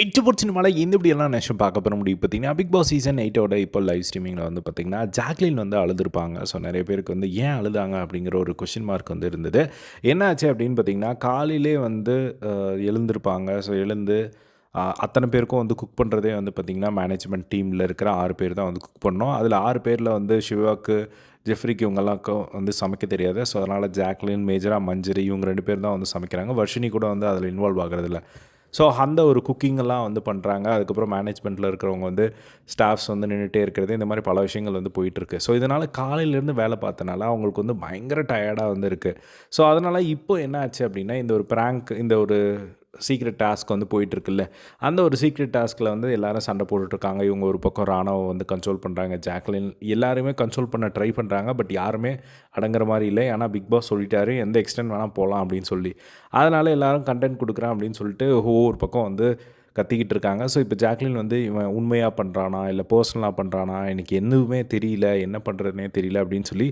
எட்டு மலை இந்த இப்படியெல்லாம் நேஷம் பார்க்க போகிற முடியும். பார்த்தீங்கன்னா பிக் பாஸ் சீசன் எயிட்டோட இப்போ லைவ் ஸ்ட்ரீமிங்கில் வந்து பார்த்திங்கன்னா ஜாக்லின் வந்து அழுதுருப்பாங்க. ஸோ நிறைய பேருக்கு வந்து ஏன் அழுதாங்க அப்படிங்கிற ஒரு கொஷின் மார்க் வந்து இருந்தது. என்னாச்சு அப்படின்னு பார்த்தீங்கன்னா காலையிலே வந்து எழுந்திருப்பாங்க. ஸோ எழுந்து அத்தனை பேருக்கும் வந்து குக் பண்ணுறதே வந்து பார்த்திங்கன்னா மேனேஜ்மெண்ட் டீமில் இருக்கிற ஆறு பேர் தான் வந்து குக் பண்ணோம் அதில் ஆறு பேரில் வந்து சிவாக்கு ஜெஃப்ரிக்கு இவங்கெல்லாக்கும் வந்து சமைக்க தெரியாது. ஸோ அதனால் ஜாக்லின் மேஜராக மஞ்சரி இவங்க ரெண்டு பேர் தான் வந்து சமைக்கிறாங்க. வர்ஷினி கூட வந்து அதில் இன்வால்வ் ஆகிறதில்ல. ஸோ அந்த ஒரு குக்கிங்கெல்லாம் வந்து பண்ணுறாங்க அதுக்கப்புறம் மேனேஜ்மெண்ட்டில் இருக்கிறவங்க வந்து ஸ்டாஃப்ஸ் வந்து நின்றுட்டே இருக்கிறது. இந்த மாதிரி பல விஷயங்கள் வந்து போயிட்டுருக்கு. ஸோ இதனால் காலையிலேருந்து வேலை பார்த்தனால அவங்களுக்கு வந்து பயங்கர டயர்டாக வந்து இருக்குது ஸோ அதனால் இப்போ என்ன ஆச்சு அப்படின்னா இந்த ஒரு ப்ராங்க் இந்த ஒரு சீக்ரெட் டாஸ்க் வந்து போயிட்டுருக்குல்ல? அந்த ஒரு சீக்ரெட் டாஸ்கில் வந்து எல்லாரும் சண்டை போட்டுட்ருக்காங்க. இவங்க ஒரு பக்கம் ராணுவ வந்து கன்ட்ரோல் பண்ணுறாங்க ஜாக்லின் எல்லாருமே கன்ட்ரோல் பண்ண ட்ரை பண்ணுறாங்க பட் யாருமே அடங்குற மாதிரி இல்லை. ஏன்னா பிக் பாஸ் சொல்லிட்டாரு. எந்த எக்ஸ்டென்ட் வேணால் போகலாம் அப்படின்னு சொல்லி. அதனால் எல்லாரும் கண்டென்ட் கொடுக்குறேன் அப்படின்னு சொல்லிட்டு ஒவ்வொரு பக்கம் வந்து கத்திக்கிட்டு இருக்காங்க ஸோ இப்போ ஜாக்லின் வந்து இவன் உண்மையாக பண்ணுறானா இல்லை பர்சனலாக பண்ணுறானா எனக்கு எதுவுமே தெரியல. என்ன பண்ணுறதுனே தெரியல அப்படின்னு சொல்லி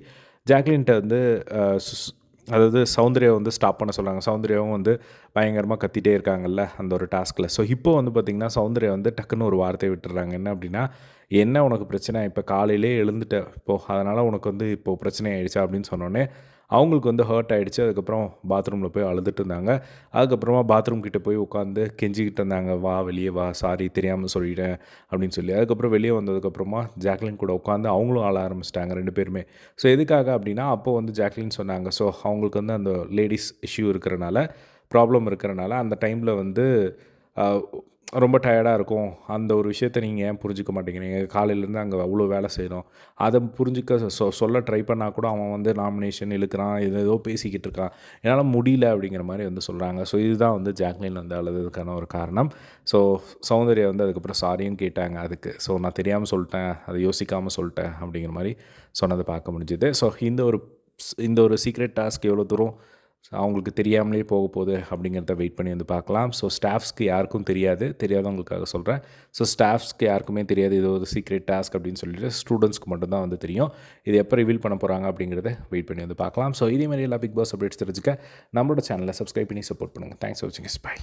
ஜாக்லின்கிட்ட வந்து அதாவது சௌந்தர்யா வந்து ஸ்டாப் பண்ண சொல்கிறாங்க சௌந்தர்யாவும் வந்து பயங்கரமாக கத்திட்டே இருக்காங்கல்ல அந்த ஒரு டாஸ்கில் ஸோ இப்போ வந்து பார்த்திங்கன்னா சௌந்தர்யா வந்து டக்குன்னு ஒரு வார்த்தையை விட்டுறாங்க. என்ன அப்படின்னா என்ன உனக்கு பிரச்சனை? இப்போ காலையிலே எழுந்துட்ட இப்போது அதனால் உனக்கு வந்து இப்போது பிரச்சனை ஆயிடுச்சா? அப்படின்னு சொன்னோன்னே அவங்களுக்கு வந்து ஹர்ட் ஆகிடுச்சு அதுக்கப்புறம் பாத்ரூமில் போய் அழுதுட்டு இருந்தாங்க. அதுக்கப்புறமா பாத்ரூம் கிட்டே போய் உட்காந்து கெஞ்சிக்கிட்டு இருந்தாங்க. வா வெளியே வா. சாரி தெரியாமல் சொல்லிட்டேன். அப்படின்னு சொல்லி. அதுக்கப்புறம் வெளியே வந்ததுக்கப்புறமா ஜாக்லின் கூட உட்காந்து அவங்களும் ஆள ஆரம்பிச்சிட்டாங்க ரெண்டு பேருமே. ஸோ எதுக்காக அப்படின்னா அப்போ வந்து ஜாக்லின் சொன்னாங்க. ஸோ அவங்களுக்கு வந்து அந்த லேடிஸ் இஷ்யூ இருக்கிறனால ப்ராப்ளம் இருக்கிறனால அந்த டைமில் வந்து ரொம்ப டயர்டாக இருக்கும். அந்த ஒரு விஷயத்த நீங்கள் ஏன் புரிஞ்சிக்க மாட்டேங்கிறீங்க? காலையிலேருந்து அங்கே அவ்வளோ வேலை செய்கிறோம் அதை புரிஞ்சிக்க சொ சொல்ல ட்ரை பண்ணால் கூட அவன் வந்து நாமினேஷன் இழுக்கிறான் இது ஏதோ பேசிக்கிட்டு இருக்கான். என்னால் முடியல அப்படிங்கிற மாதிரி வந்து சொல்கிறாங்க ஸோ இதுதான் வந்து ஜாக்லின் வந்து அழுதுக்கான ஒரு காரணம். ஸோ சௌந்தர்யா வந்து அதுக்கப்புறம் சாரியும் கேட்டாங்க அதுக்கு. ஸோ நான் தெரியாமல் சொல்லிட்டேன் அதை யோசிக்காமல் சொல்லிட்டேன் அப்படிங்கிற மாதிரி சொன்னதை பார்க்க முடிஞ்சுது. ஸோ இந்த ஒரு இந்த ஒரு சீக்ரெட் டாஸ்க் எவ்வளோ தூரம் ஸோ அவங்களுக்கு தெரியாமலே போக போகுது அப்படிங்கிறத வெயிட் பண்ணி வந்து பார்க்கலாம். ஸோ ஸ்டாஃப்ஸ்க்கு யாருக்கும் தெரியாது. தெரியாதவங்களுக்காக சொல்கிறேன் ஸோ ஸ்டாஃப்ஸ்க்கு யாருக்குமே தெரியாது. இது ஒரு சீக்ரெட் டாஸ்க் அப்படின்னு சொல்லிட்டு ஸ்டூடெண்ட்ஸ்க்கு மட்டும்தான் வந்து தெரியும். இது எப்போ ரிவீல் பண்ண போகிறாங்க அப்படிங்கிறத வெயிட் பண்ணி வந்து பார்க்கலாம். ஸோ இதே மாதிரி எல்லா பிக் பாஸ் அப்டேட்ஸ் தெரிஞ்சுக்க நம்மளோட சேனலை சப்ஸ்கிரைப் பண்ணி சப்போர்ட் பண்ணுங்கள் தேங்க்ஸ் ஃபார் வாட்சிங் பை